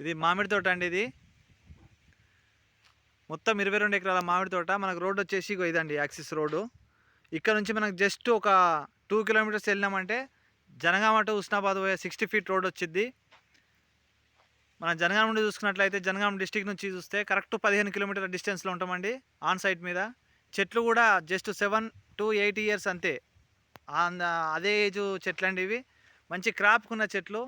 ఇది మామిడి తోట అండి ఇది. మొత్తం ఇరవై రెండు ఎకరాల మామిడి తోట. మనకు రోడ్ వచ్చేసి ఇదండి యాక్సిస్ రోడ్డు. ఇక్కడ నుంచి మనకు జస్ట్ ఒక టూ కిలోమీటర్స్ వెళ్ళినామంటే జనగామ టు ఉస్నాబాద్ పోయే సిక్స్టీ ఫీట్ రోడ్ వచ్చింది మన జనగామ నుండి చూసుకున్నట్లయితే జనగామ డిస్టిక్ నుంచి చూస్తే కరెక్ట్ పదిహేను కిలోమీటర్ల డిస్టెన్స్లో ఉంటామండి ఆన్ సైట్ మీద. చెట్లు కూడా just seven to eight years అంతే. అదే ఏజ్ చెట్లు అండి ఇవి. మంచి క్రాప్కున్న చెట్లు.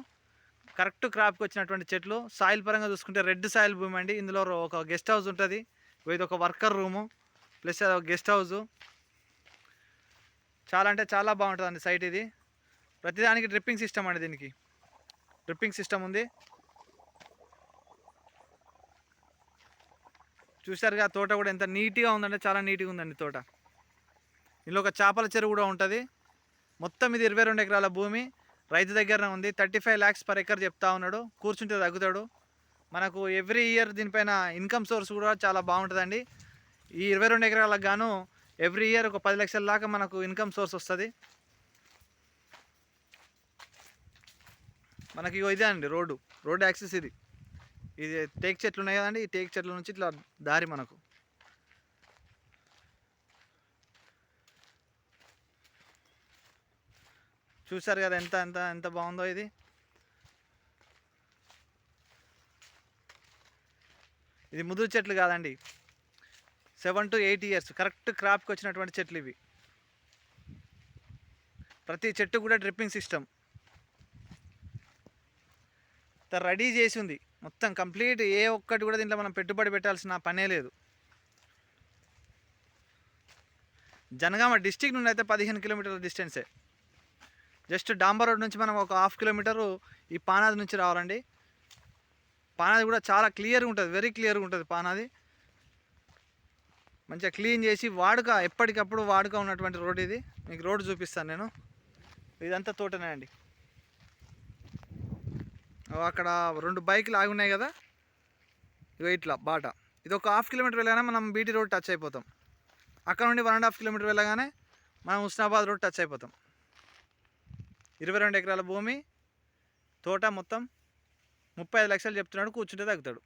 కరెక్ట్ క్రాప్కి వచ్చినటువంటి చెట్లు. సాయిల్ పరంగా చూసుకుంటే రెడ్ సాయిల్ భూమి అండి. ఇందులో ఒక గెస్ట్ హౌస్ ఉంటుంది. ఇది ఒక worker room. Plus guest house. చాలా అంటే చాలా బాగుంటుందండి సైట్ ఇది. ప్రతిదానికి డ్రిప్పింగ్ సిస్టమ్ అండి దీనికి. డ్రిప్పింగ్ సిస్టమ్ ఉంది. చూసారుగా తోట కూడా ఎంత నీట్గా ఉందంటే చాలా నీట్గా ఉందండి తోట. ఇందులో ఒక చేపల చెరువు కూడా ఉంటుంది. మొత్తం ఇది ఇరవై రెండు ఎకరాల భూమి. రైతు దగ్గర ఉంది. Thirty five lakhs per acre చెప్తా ఉన్నాడు. కూర్చుంటే తగ్గుతాడు. మనకు ఎవ్రీ ఇయర్ దీనిపైన ఇన్కమ్ సోర్స్ కూడా చాలా బాగుంటుందండి. ఈ ఇరవై రెండు ఎకరాలకు గాను ఎవ్రీ ఇయర్ ఒక పది లక్షల దాకా మనకు ఇన్కమ్ సోర్స్ వస్తుంది. మనకి ఇదే అండి రోడ్డు. రోడ్డు యాక్సెస్ ఇది. ఇది టేక్ చెట్లు ఉన్నాయి కదండి. ఈ టేక్ చెట్ల నుంచి ఇట్లా దారి మనకు. చూసారు కదా ఎంత ఎంత ఎంత బాగుందో ఇది. ఇది ముదురు చెట్లు కాదండి. Seven to eight years correct క్రాప్కి వచ్చినటువంటి చెట్లు ఇవి. ప్రతి చెట్టు కూడా డ్రిప్పింగ్ సిస్టమ్. రెడీ చేసి ఉంది. మొత్తం కంప్లీట్ ఏ ఒక్కటి కూడా దీంట్లో మనం పెట్టుబడి పెట్టాల్సిన పనే లేదు. జనగామ డిస్టిక్ నుండి అయితే పదిహేను కిలోమీటర్ల డిస్టెన్సే. జస్ట్ డాంబర్ రోడ్ నుంచి మనం ఒక హాఫ్ కిలోమీటరు ఈ పానాది నుంచి రావాలండి. పానాది కూడా చాలా క్లియర్గా ఉంటుంది వెరీ క్లియర్గా ఉంటుంది పానాది. మంచిగా క్లీన్ చేసి వాడుక ఎప్పటికప్పుడు వాడుక ఉన్నటువంటి రోడ్ ఇది. మీకు రోడ్ చూపిస్తాను నేను. ఇదంతా తోటనే అండి. అక్కడ రెండు బైకులు ఆగి ఉన్నాయి కదా. ఇగో ఇట్లా బాట. ఇది ఒక హాఫ్ కిలోమీటర్ వెళ్ళగానే మనం బీటీ రోడ్ టచ్ అయిపోతాం. అక్కడ నుండి వన్ అండ్ హాఫ్ కిలోమీటర్ వెళ్ళగానే మనం హుస్నాబాద్ రోడ్ టచ్ అయిపోతాం. ఇరవై రెండు ఎకరాల భూమి తోట మొత్తం ముప్పై ఐదు లక్షలు చెప్తున్నాడు కూర్చుంటే తగ్గుతాడు.